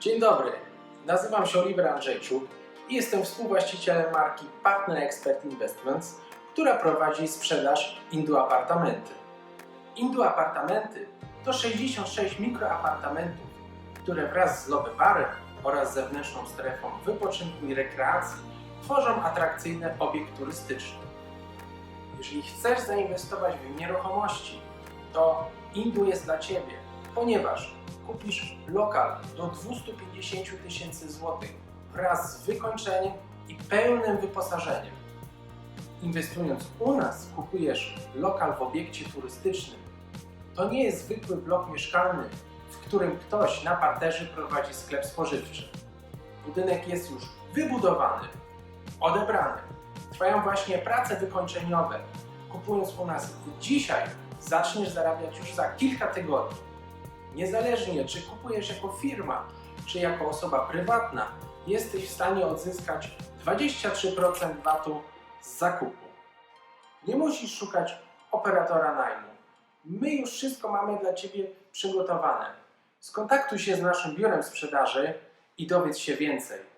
Dzień dobry, nazywam się Oliver Andrzejczuk i jestem współwłaścicielem marki Partner Expert Investments, która prowadzi sprzedaż Indu Apartamenty. Indu Apartamenty to 66 mikroapartamentów, które wraz z lobby barem oraz zewnętrzną strefą wypoczynku i rekreacji tworzą atrakcyjny obiekt turystyczny. Jeżeli chcesz zainwestować w nieruchomości, to Indu jest dla Ciebie, ponieważ kupisz lokal do 250 tysięcy złotych wraz z wykończeniem i pełnym wyposażeniem. Inwestując u nas, kupujesz lokal w obiekcie turystycznym. To nie jest zwykły blok mieszkalny, w którym ktoś na parterze prowadzi sklep spożywczy. Budynek jest już wybudowany, odebrany. Trwają właśnie prace wykończeniowe. Kupując u nas dzisiaj, zaczniesz zarabiać już za kilka tygodni. Niezależnie czy kupujesz jako firma, czy jako osoba prywatna, jesteś w stanie odzyskać 23% VAT-u z zakupu. Nie musisz szukać operatora najmu. My już wszystko mamy dla Ciebie przygotowane. Skontaktuj się z naszym biurem sprzedaży i dowiedz się więcej.